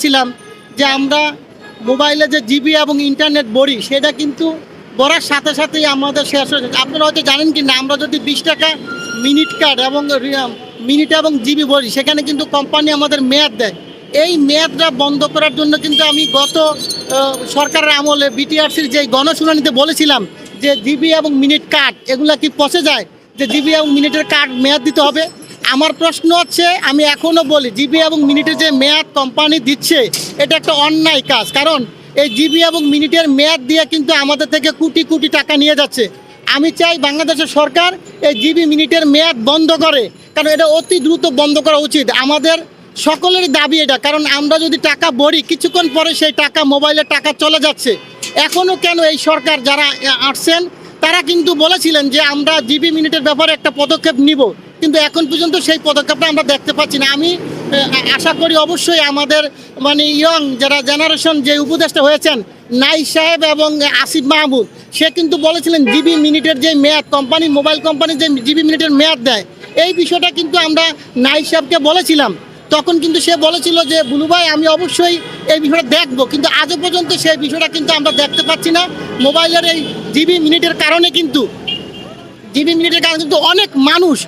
বলেছিলাম যে আমরা মোবাইলে যে জিবি এবং ইন্টারনেট বড়ি, সেটা কিন্তু বড়ার সাথে সাথেই আমাদের শেষ হয়ে যাচ্ছে। আপনারা হয়তো জানেন কি না, আমরা যদি বিশ টাকা মিনিট কার্ড এবং মিনিট এবং জিবি বড়ি, সেখানে কিন্তু কোম্পানি আমাদের মেয়াদ দেয়। এই মেয়াদটা বন্ধ করার জন্য কিন্তু আমি গত সরকারের আমলে বিটিআরসির যে গণশুনানিতে বলেছিলাম যে জিবি এবং মিনিট কার্ড এগুলা কি পচে যায়? যে জিবি এবং মিনিটের কার্ড মেয়াদ দিতে হবে। আমার প্রশ্ন হচ্ছে, আমি এখনও বলি, জিবি এবং মিনিটের যে মেয়াদ কোম্পানি দিচ্ছে, এটা একটা অন্যায় কাজ। কারণ এই জিবি এবং মিনিটের মেয়াদ দিয়ে কিন্তু আমাদের থেকে কোটি কোটি টাকা নিয়ে যাচ্ছে। আমি চাই বাংলাদেশের সরকার এই জিবি মিনিটের মেয়াদ বন্ধ করে, কারণ এটা অতি দ্রুত বন্ধ করা উচিত। আমাদের সকলেরই দাবি এটা, কারণ আমরা যদি টাকা ভরি, কিছুক্ষণ পরে সেই টাকা মোবাইলে টাকা চলে যাচ্ছে। এখনও কেন এই সরকার যারা আসছেন, তারা কিন্তু বলেছিলেন যে আমরা জিবি মিনিটের ব্যাপারে একটা পদক্ষেপ নিব। কিন্তু এখন পর্যন্ত সেই পদক্ষেপটা আমরা দেখতে পাচ্ছি না। আমি আশা করি অবশ্যই আমাদের মানে ইয়ং যারা জেনারেশন যে উপদেষ্টা হয়েছেন, নাই সাহেব এবং আসিফ মাহমুদ, সে কিন্তু বলেছিলেন জিবি মিনিটের যে মেয়াদ, কোম্পানি, মোবাইল কোম্পানি যে জিবি মিনিটের মেয়াদ দেয়, এই বিষয়টা কিন্তু আমরা নাই সাহেবকে বলেছিলাম। তখন কিন্তু সে বলেছিল যে, বুলু ভাই, আমি অবশ্যই এই বিষয়টা দেখব। কিন্তু আজও পর্যন্ত সেই বিষয়টা কিন্তু আমরা দেখতে পাচ্ছি না। মোবাইলের এই জিবি মিনিটের কারণে কিন্তু, জিবি মিনিটের কারণে কিন্তু অনেক মানুষ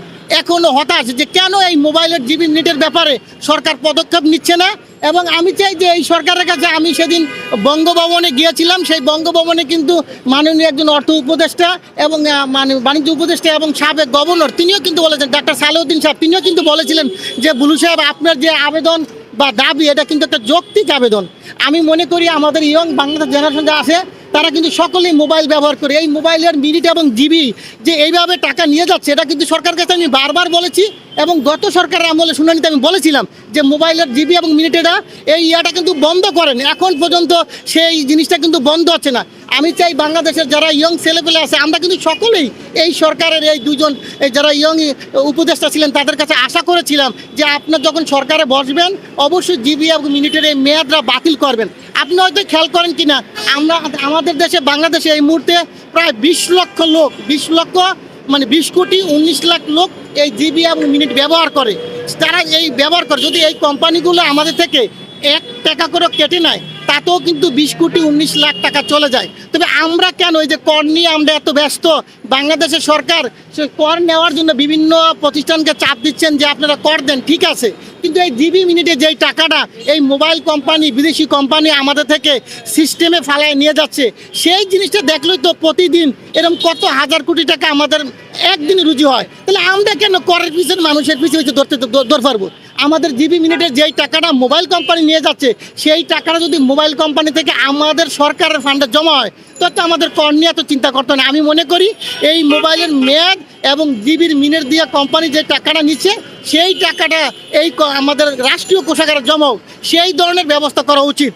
এখনও হতাশ যে কেন এই মোবাইলের জিবি নেটের ব্যাপারে সরকার পদক্ষেপ নিচ্ছে না? এবং আমি চাই যে এই সরকারের কাছে আমি সেদিন বঙ্গভবনে গিয়েছিলাম, সেই বঙ্গভবনে কিন্তু মাননীয় একজন অর্থ উপদেষ্টা এবং মানে বাণিজ্য উপদেষ্টা এবং সাবেক গভর্নর, তিনিও কিন্তু বলেছেন, ডাক্তার সালেউদ্দিন সাহেব, তিনিও কিন্তু বলেছিলেন যে বুলু সাহেব, আপনার যে আবেদন বা দাবি, এটা কিন্তু একটা যৌক্তিক আবেদন। আমি মনে করি আমাদের ইয়ং বাংলাদেশ জেনারেশন যা আছে তারা কিন্তু সকলেই মোবাইল ব্যবহার করে। এই মোবাইলের মিনিট এবং জিবি যে এইভাবে টাকা নিয়ে যাচ্ছে, এটা কিন্তু সরকার কাছে আমি বারবার বলেছি এবং গত সরকারের আমলে শুনানিতে আমি বলেছিলাম যে মোবাইলের জিবি এবং মিনিটেরা এই ইয়াটা কিন্তু বন্ধ করেন। এখন পর্যন্ত সেই জিনিসটা কিন্তু বন্ধ হচ্ছে না। আমি চাই বাংলাদেশের যারা ইয়ং ছেলেপেলে আছে, আমরা কিন্তু সকলেই এই সরকারের এই দুজন যারা ইয়ং উপদেষ্টা ছিলেন, তাদের কাছে আশা করেছিলাম যে আপনার যখন সরকারে বসবেন, অবশ্যই জিবি এবং মিনিটের এই মেয়াদরা বাতিল করবেন। আপনি হয়তো খেয়াল করেন কিনা, আমরা, আমাদের দেশে, বাংলাদেশে এই মুহূর্তে প্রায় বিশ লক্ষ লোক, বিশ লক্ষ মানে বিশ কোটি উনিশ লাখ লোক এই জিবি এবং মিনিট ব্যবহার করে। তারা এই ব্যবহার করে, যদি এই কোম্পানিগুলো আমাদের থেকে এক টাকা করে কেটে নেয় তাতেও কিন্তু বিশ কোটি উনিশ লাখ টাকা চলে যায়। তবে আমরা কেন এই যে কর নিয়ে আমরা এত ব্যস্ত? বাংলাদেশের সরকার সে কর নেওয়ার জন্য বিভিন্ন প্রতিষ্ঠানকে চাপ দিচ্ছেন যে আপনারা কর দেন, ঠিক আছে। কিন্তু এই জিবি মিনিটে যেই টাকাটা এই মোবাইল কোম্পানি, বিদেশি কোম্পানি আমাদের থেকে সিস্টেমে ফালায় নিয়ে যাচ্ছে, সেই জিনিসটা দেখলেই তো প্রতিদিন এরকম কত হাজার কোটি টাকা আমাদের একদিনে রুজি হয়। তাহলে আমরা কেন করের পিছনে মানুষের পিছনে ধরতে দৌড় পারব আমাদের জিবি মিনিটের যেই টাকাটা মোবাইল কোম্পানি নিয়ে যাচ্ছে, সেই টাকাটা যদি মোবাইল কোম্পানি থেকে আমাদের সরকারের ফান্ডে জমা হয়, তো তো আমাদের কর নিয়ে এত চিন্তা করতে না। আমি মনে করি এই মোবাইলের মেয়াদ এবং জিবির মিনিট দিয়ে কোম্পানি যে টাকাটা নিচ্ছে, সেই টাকাটা এই আমাদের রাষ্ট্রীয় কোষাগারে জমা সেই ধরনের ব্যবস্থা করা উচিত।